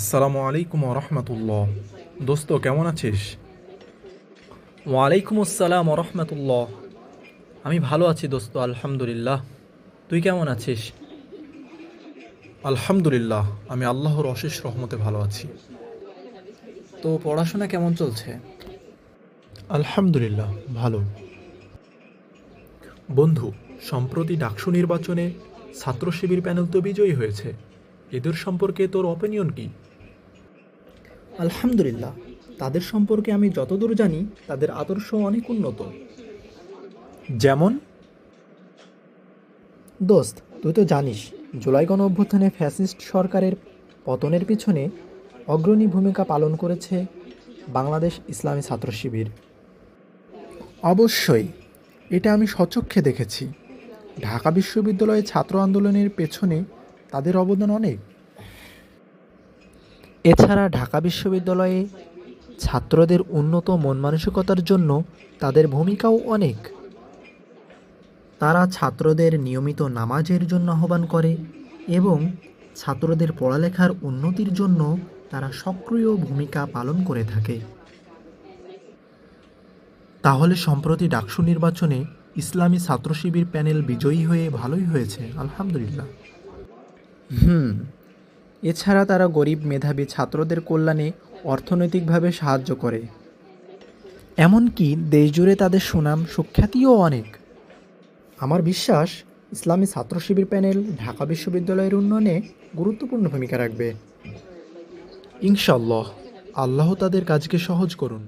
আসসালামু আলাইকুম রহমতুল্লাহ। দোস্ত কেমন আছিস? ওয়ালাইকুম আসসালাম রহমতুল্লাহ। আমি ভালো আছি দোস্ত আলহামদুলিল্লাহ। তুই কেমন আছিস? আলহামদুলিল্লাহ আমি আল্লাহর অশেষ রহমতে ভালো আছি। তো পড়াশোনা কেমন চলছে? আলহামদুলিল্লাহ ভালো। বন্ধু সম্প্রতি ডাকসু নির্বাচনে ছাত্র শিবির প্যানেল তো বিজয়ী হয়েছে। এদের সম্পর্কে তোর অপিনিয়ন কি? আলহামদুলিল্লাহ তাদের সম্পর্কে আমি যতদূর জানি তাদের আদর্শ অনেক উন্নত। যেমন? দোস্ত তুই তো জানিস জুলাই গণ অভ্যুত্থানে ফ্যাসিস্ট সরকারের পতনের পিছনে অগ্রণী ভূমিকা পালন করেছে বাংলাদেশ ইসলামী ছাত্র শিবির। অবশ্যই এটা আমি সচক্ষে দেখেছি। ঢাকা বিশ্ববিদ্যালয়ে ছাত্র আন্দোলনের পেছনে তাদের অবদান অনেক। এছাড়া ঢাকা বিশ্ববিদ্যালয়ে ছাত্রদের উন্নত মন মানসিকতার জন্য তাদের ভূমিকাও অনেক। তারা ছাত্রদের নিয়মিত নামাজের জন্য আহ্বান করে এবং ছাত্রদের পড়ালেখার উন্নতির জন্য তারা সক্রিয় ভূমিকা পালন করে থাকে। তাহলে সম্প্রতি ডাকসু নির্বাচনে ইসলামী ছাত্র শিবির প্যানেল বিজয়ী হয়ে ভালোই হয়েছে, আলহামদুলিল্লাহ। হুম, এছাড়া তারা গরিব মেধাবী ছাত্রদের কল্যাণে অর্থনৈতিকভাবে সাহায্য করে। এমনকি দেশজুড়ে তাদের সুনাম সুখ্যাতিও অনেক। আমার বিশ্বাস, ইসলামী ছাত্র শিবির প্যানেল ঢাকা বিশ্ববিদ্যালয়ের উন্নয়নে গুরুত্বপূর্ণ ভূমিকা রাখবে। ইনশাল্লাহ আল্লাহ তাদের কাজকে সহজ করুন।